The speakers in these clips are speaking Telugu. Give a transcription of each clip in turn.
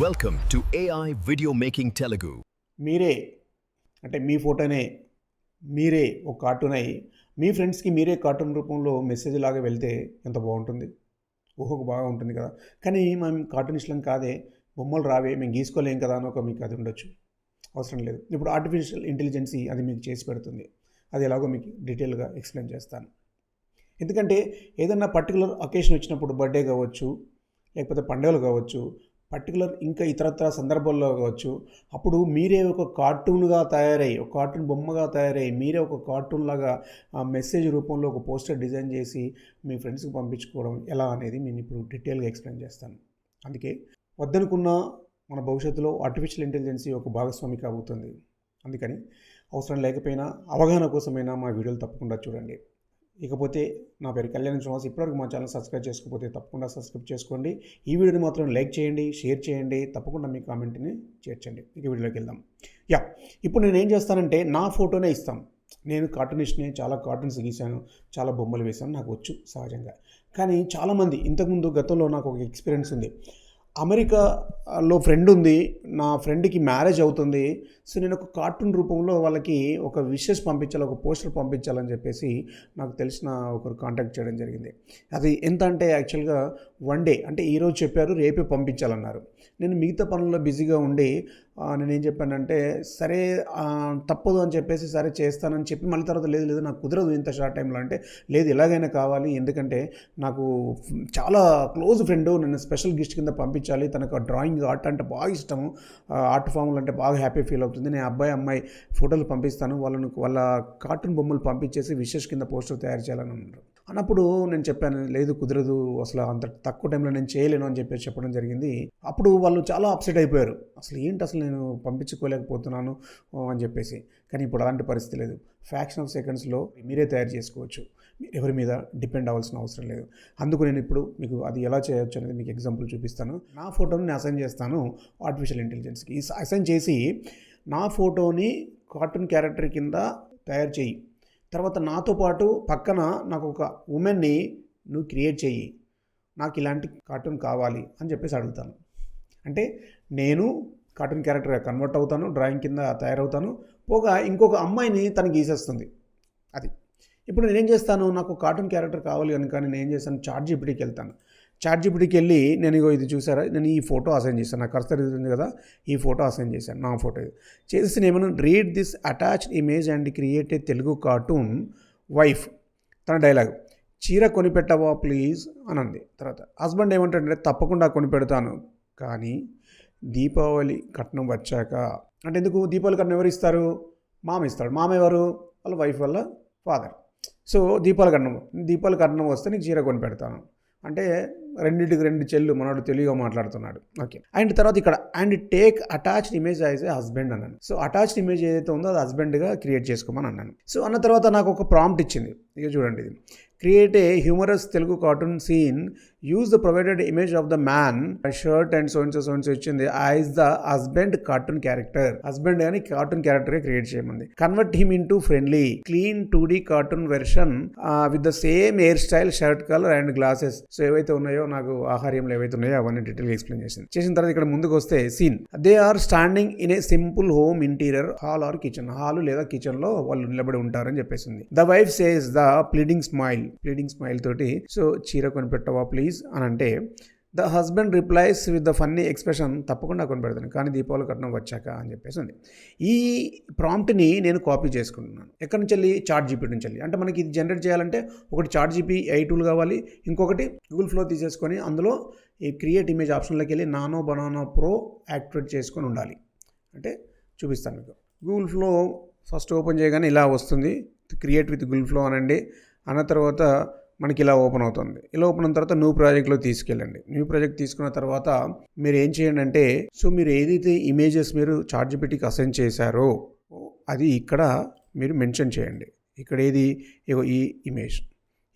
Welcome to AI video making Telugu మీరే అంటే మీ ఫోటోనే మీరే ఒక కార్టూన్ అయి మీ ఫ్రెండ్స్కి మీరే కార్టూన్ రూపంలో మెసేజ్ లాగా వెళ్తే ఎంత బాగుంటుంది? ఊహకు బాగా ఉంటుంది కదా. కానీ మనం కార్టూనిస్టులం కాదే బొమ్మలు రావే మేము గీసుకోలేం కదా అని ఒక మీకు అది ఉండొచ్చు. అవసరం లేదు. ఇప్పుడు ఆర్టిఫిషియల్ ఇంటెలిజెన్సీ అది మీకు చేసి పెడుతుంది. అది ఎలాగో మీకు డీటెయిల్గా ఎక్స్ప్లెయిన్ చేస్తాను. ఎందుకంటే ఏదన్నా పర్టికులర్ అకేషన్ వచ్చినప్పుడు బర్త్డే కావచ్చు లేకపోతే పండుగలు కావచ్చు పర్టికులర్ ఇంకా ఇతరత్ర సందర్భాల్లో కావచ్చు. అప్పుడు మీరే ఒక కార్టూన్గా తయారై ఒక కార్టూన్ బొమ్మగా తయారై మీరే ఒక కార్టూన్ లాగా ఆ మెసేజ్ రూపంలో ఒక పోస్టర్ డిజైన్ చేసి మీ ఫ్రెండ్స్కి పంపించుకోవడం ఎలా అనేది నేను ఇప్పుడు డీటెయిల్గా ఎక్స్ప్లెయిన్ చేస్తాను. అందుకే వద్దనుకున్న మన భవిష్యత్తులో ఆర్టిఫిషియల్ ఇంటెలిజెన్సీ ఒక భాగస్వామి కాబోతుంది. అందుకని అవసరం లేకపోయినా అవగాహన కోసమైనా మా వీడియోలు తప్పకుండా చూడండి. ఇకపోతే నా పేరు కళ్యాణ్ శ్రీనివాస్. ఇప్పటివరకు మా ఛానల్ సబ్స్క్రైబ్ చేసుకోకపోతే తప్పకుండా సబ్స్క్రైబ్ చేసుకోండి. ఈ వీడియోని మాత్రం లైక్ చేయండి షేర్ చేయండి తప్పకుండా మీ కామెంట్ని చేర్చండి ఇక వీడియోలోకి వెళ్దాం. యా ఇప్పుడు నేను ఏం చేస్తానంటే నా ఫోటోనే ఇస్తాను నేను కార్టూనిస్ట్ని చాలా కార్టూన్స్ గీశాను చాలా బొమ్మలు వేశాను నాకు వచ్చు సహజంగా. కానీ చాలామంది ఇంతకుముందు గతంలో నాకు ఒక ఎక్స్పీరియన్స్ ఉంది. అమెరికాలో ఫ్రెండ్ ఉంది. నా ఫ్రెండ్కి మ్యారేజ్ అవుతుంది. సో నేను ఒక కార్టూన్ రూపంలో వాళ్ళకి ఒక విషెస్ పంపించాలి ఒక పోస్టర్ పంపించాలని చెప్పేసి నాకు తెలిసిన ఒకరు కాంటాక్ట్ చేయడం జరిగింది. అది ఎంత అంటే యాక్చువల్గా వన్ డే అంటే ఈరోజు చెప్పారు రేపే పంపించాలన్నారు. నేను మిగతా పనుల్లో బిజీగా ఉండి నేను ఏం చెప్పానంటే సరే తప్పదు అని చెప్పేసి సరే చేస్తానని చెప్పి మళ్ళీ తర్వాత లేదు లేదు నాకు కుదరదు ఇంత షార్ట్ టైంలో అంటే లేదు ఎలాగైనా కావాలి ఎందుకంటే నాకు చాలా క్లోజ్ ఫ్రెండ్ నన్ను స్పెషల్ గిఫ్ట్ కింద పంపించాలి తనకు డ్రాయింగ్ ఆర్ట్ అంటే బాగా ఇష్టము. ఆర్ట్ ఫామ్లు అంటే బాగా హ్యాపీ ఫీల్ అవుతుంది. నేను అబ్బాయి అమ్మాయి ఫోటోలు పంపిస్తాను వాళ్ళను వాళ్ళ కార్టూన్ బొమ్మలు పంపించేసి విషెస్ కింద పోస్టర్ తయారు చేయాలని అన్నారు. అన్నప్పుడు నేను చెప్పాను లేదు కుదరదు అసలు అంత తక్కువ టైంలో నేను చేయలేను అని చెప్పేసి చెప్పడం జరిగింది. అప్పుడు వాళ్ళు చాలా అప్సెట్ అయిపోయారు. అసలు ఏంటి అసలు నేను పంపించుకోలేకపోతున్నాను అని చెప్పేసి. కానీ ఇప్పుడు అలాంటి పరిస్థితి లేదు. ఫ్యాక్షన్ ఆఫ్ సెకండ్స్లో మీరే తయారు చేసుకోవచ్చు. మీరు ఎవరి మీద డిపెండ్ అవ్వాల్సిన అవసరం లేదు. అందుకు నేను ఇప్పుడు మీకు అది ఎలా చేయొచ్చు అనేది మీకు ఎగ్జాంపుల్ చూపిస్తాను. నా ఫోటోని నేను అసైన్ చేస్తాను ఆర్టిఫిషియల్ ఇంటెలిజెన్స్కి. అసైన్ చేసి నా ఫోటోని కార్టూన్ క్యారెక్టర్ కింద తయారు చేయి. తర్వాత నాతో పాటు పక్కన నాకు ఒక ఉమెన్ని నువ్వు క్రియేట్ చెయ్యి. నాకు ఇలాంటి కార్టూన్ కావాలి అని చెప్పేసి అడుగుతాను. అంటే నేను కార్టూన్ క్యారెక్టర్గా కన్వర్ట్ అవుతాను డ్రాయింగ్ కింద తయారవుతాను పోగా ఇంకొక అమ్మాయిని తను గీసేస్తుంది. అది. ఇప్పుడు నేనేం చేస్తాను? నాకు కార్టూన్ క్యారెక్టర్ కావాలి కనుక నేను ఏం చేస్తాను? చార్ట్ జీపీటీకి వెళ్తాను. చార్ట్ జీపీటీకి వెళ్ళి నేను ఇగో ఇది చూసారా? నేను ఈ ఫోటో అసైన్ చేశాను. నా కర్సర్ ఇది ఉంది కదా ఈ ఫోటో అసైన్ చేశాను. నా ఫోటో ఇది. చేసి నేను read this attached image and create a Telugu cartoon wife. తన డైలాగ్ చీర కొనిపెట్టవా ప్లీజ్? అని అంది. తర్వాత హస్బెండ్ ఏమంటాడంటే తప్పకుండా కొనిపెడతాను. కానీ దీపావళి కట్నం వచ్చాక అంటే ఎందుకు? దీపావళి కట్నం ఎవరు ఇస్తారు? మామ ఇస్తాడు. మామ ఎవరు? వాళ్ళ వైఫ్ వల్ల ఫాదర్. సో దీపావళి కట్నం దీపావళి కట్నం వస్తే నీకు చీర కొనిపెడతాను. అంటే రెండింటికి రెండు చెల్లు మనోడు తెలుగుగా మాట్లాడుతున్నాడు. ఓకే. అండ్ తర్వాత ఇక్కడ and take attached image as a husband అన్నాను. సో అటాచ్డ్ ఇమేజ్ ఏదైతే ఉందో అది హస్బెండ్గా క్రియేట్ చేసుకోమని అన్నాను. సో అన్న తర్వాత నాకు ఒక ప్రాంప్ట్ ఇచ్చింది. ఇక చూడండి. ఇది create a humorous Telugu cartoon scene use the provided image of the man shirt and sons sons వచ్చింది is the husband cartoon character husband అని cartoon character create చేయమంది. Convert him into friendly clean two D cartoon version with the same hair style shirt colour and glasses so ఏవైతే ఉన్నాయో నాకు ఆహార్యంలో ఏవైతే ఉన్నాయో అవన్నీ డీటెయిల్ ఎక్స్ప్లెయిన్ చేసింది. చేసిన తర్వాత ఇక్కడ ముందుకు వస్తే scene they are standing in a simple home interior hall or kitchen hall లేదా కిచెన్లో వాళ్ళు నిలబడి ఉంటారని చెప్పేసింది. The wife says the pleading smile pleading smile తోటి సో చీర కొనిపెట్టవా ప్లీజ్ అని అంటే the husband replies with the funny expression తప్పకుండా కొనిపెడతాను కానీ దీపావళి కట్నం వచ్చాక అని చెప్పేసి ఉంది. ఈ ప్రాంప్ట్ని నేను కాపీ చేసుకుంటున్నాను. ఎక్కడి నుంచి వెళ్ళి? చార్ట్ జీపీ నుంచి వెళ్ళి. అంటే మనకి ఇది జనరేట్ చేయాలంటే ఒకటి చార్ట్ జీపీ ఐ టూల్ కావాలి ఇంకొకటి గూగుల్ ఫ్లో తీసేసుకొని అందులో ఈ క్రియేట్ ఇమేజ్ ఆప్షన్లోకి వెళ్ళి నానో బనానో ప్రో యాక్టివేట్ చేసుకొని ఉండాలి. అంటే చూపిస్తాను మీకు. గూగుల్ ఫ్లో ఫస్ట్ ఓపెన్ చేయగానే ఇలా వస్తుంది. క్రియేట్ విత్ గుల్ ఫ్లో అనండి. అన్న తర్వాత మనకి ఇలా ఓపెన్ అవుతుంది. ఇలా ఓపెన్ అయిన తర్వాత న్యూ ప్రాజెక్ట్లో తీసుకెళ్ళండి. న్యూ ప్రాజెక్ట్ తీసుకున్న తర్వాత మీరు ఏం చేయండి అంటే సో మీరు ఏదైతే ఇమేజెస్ మీరు చార్ట్ అసైన్ చేశారో అది ఇక్కడ మీరు మెన్షన్ చేయండి. ఇక్కడ ఏది? ఇగో ఈ ఇమేజ్.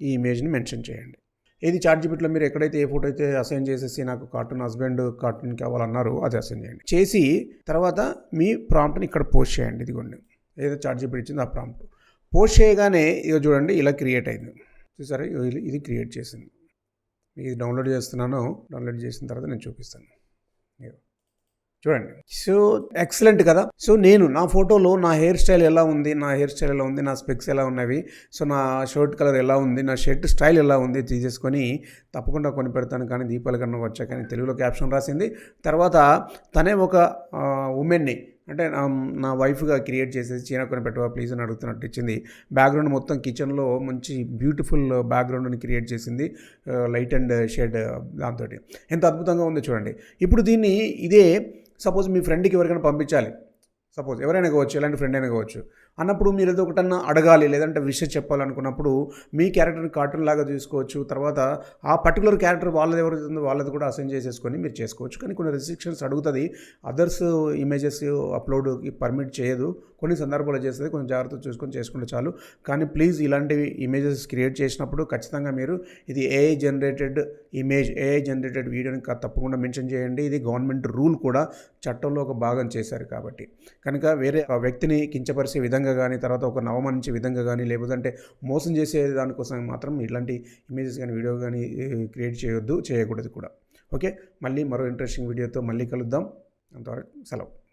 ఈ ఇమేజ్ని మెన్షన్ చేయండి. ఏది ఛార్జ్ జీపీటీలో మీరు ఎక్కడైతే ఏ ఫోటో అయితే అసైన్ చేసేసి నాకు కార్టూన్ హస్బెండ్ కార్టూన్ కావాలన్నారో అది అసైన్ చేయండి. చేసి తర్వాత మీ ప్రాంప్ట్ని ఇక్కడ పోస్ట్ చేయండి. ఇదిగోండి. ఏదో చార్జిబిట్ ఇచ్చింది ఆ ప్రాంప్ట్. పోస్ట్ చేయగానే ఇక చూడండి ఇలా క్రియేట్ అయింది. చూసారా? ఇది- ఇది క్రియేట్ చేసింది. మీకు ఇది డౌన్లోడ్ చేస్తున్నాను. డౌన్లోడ్ చేసిన తర్వాత నేను చూపిస్తాను. చూడండి. సో ఎక్సలెంట్ కదా? సో నేను నా ఫోటోలో నా హెయిర్ స్టైల్ ఎలా ఉంది? నా హెయిర్ స్టైల్ ఎలా ఉంది? నా స్పెక్స్ ఎలా ఉన్నవి? సో నా షర్ట్ కలర్ ఎలా ఉంది? నా షర్ట్ స్టైల్ ఎలా ఉంది? తీసేసుకొని తప్పకుండా కొని పెడతాను కానీ దీపాల కన్నా వచ్చా కానీ తెలుగులో క్యాప్షన్ రాసింది. తర్వాత తనే ఒక ఉమెన్ని అంటే నా వైఫ్గా క్రియేట్ చేసేసి చీనకొని పెట్టవా ప్లీజ్ అని అడుగుతున్నట్టు ఇచ్చింది. బ్యాక్గ్రౌండ్ మొత్తం కిచెన్లో మంచి బ్యూటిఫుల్ బ్యాక్గ్రౌండ్ని క్రియేట్ చేసింది లైట్ అండ్ షేడ్ దాంతో ఎంత అద్భుతంగా ఉందో చూడండి. ఇప్పుడు దీన్ని ఇదే సపోజ్ మీ ఫ్రెండ్కి ఎవరికైనా పంపించాలి. సపోజ్ ఎవరైనా కావచ్చు ఎలాంటి ఫ్రెండ్ అయినా కావచ్చు. అన్నప్పుడు మీరు ఏదో ఒకటన్నా అడగాలి లేదంటే విషయం చెప్పాలనుకున్నప్పుడు మీ క్యారెక్టర్ని కార్టూన్ లాగా చూసుకోవచ్చు తర్వాత ఆ పర్టికులర్ క్యారెక్టర్ వాళ్ళది ఎవరు వాళ్ళది కూడా అసైన్ చేసేసుకొని మీరు చేసుకోవచ్చు. కానీ కొన్ని రెస్ట్రిక్షన్స్ అడుగుతుంది అదర్స్ ఇమేజెస్ అప్లోడ్కి పర్మిట్ చేయదు. కొన్ని సందర్భాలు చేస్తుంది కొంచెం జాగ్రత్త చూసుకొని చేసుకుంటే చాలు. కానీ ప్లీజ్ ఇలాంటివి ఇమేజెస్ క్రియేట్ చేసినప్పుడు ఖచ్చితంగా మీరు ఇది AI generated image AI generated వీడియోని తప్పకుండా మెన్షన్ చేయండి. ఇది గవర్నమెంట్ రూల్ కూడా చట్టంలో ఒక భాగం చేశారు కాబట్టి. కనుక వేరే ఆ వ్యక్తిని కించపరిచే విధంగా కానీ తర్వాత ఒక అవమానించే విధంగా కానీ లేకపోతే మోసం చేసే దానికోసం మాత్రం ఇలాంటి ఇమేజెస్ కానీ వీడియో కానీ క్రియేట్ చేయొద్దు చేయకూడదు కూడా. ఓకే? మళ్ళీ మరో ఇంట్రెస్టింగ్ వీడియోతో మళ్ళీ కలుద్దాం. అంతవరకు సెలవు.